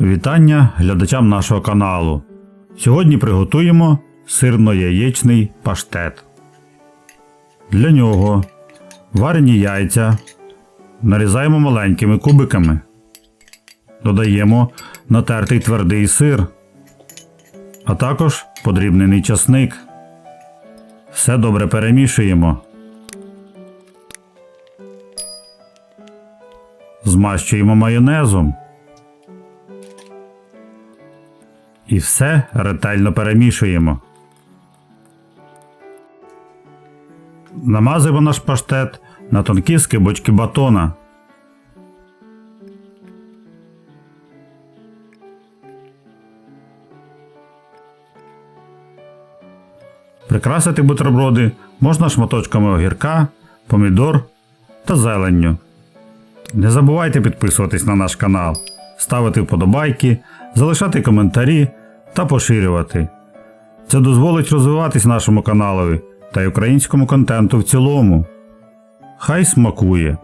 Вітання глядачам нашого каналу. Сьогодні приготуємо сирно-яєчний паштет. Для нього варені яйця нарізаємо маленькими кубиками. Додаємо натертий твердий сир, а також подрібнений часник. Все добре перемішуємо. Змащуємо майонезом. І все ретельно перемішуємо. Намазуємо наш паштет на тонкі скибочки батона. Прикрасити бутерброди можна шматочками огірка, помідор та зеленню. Не забувайте підписуватись на наш канал, ставити вподобайки, залишати коментарі та поширювати. Це дозволить розвиватись нашому каналові та й українському контенту в цілому. Хай смакує!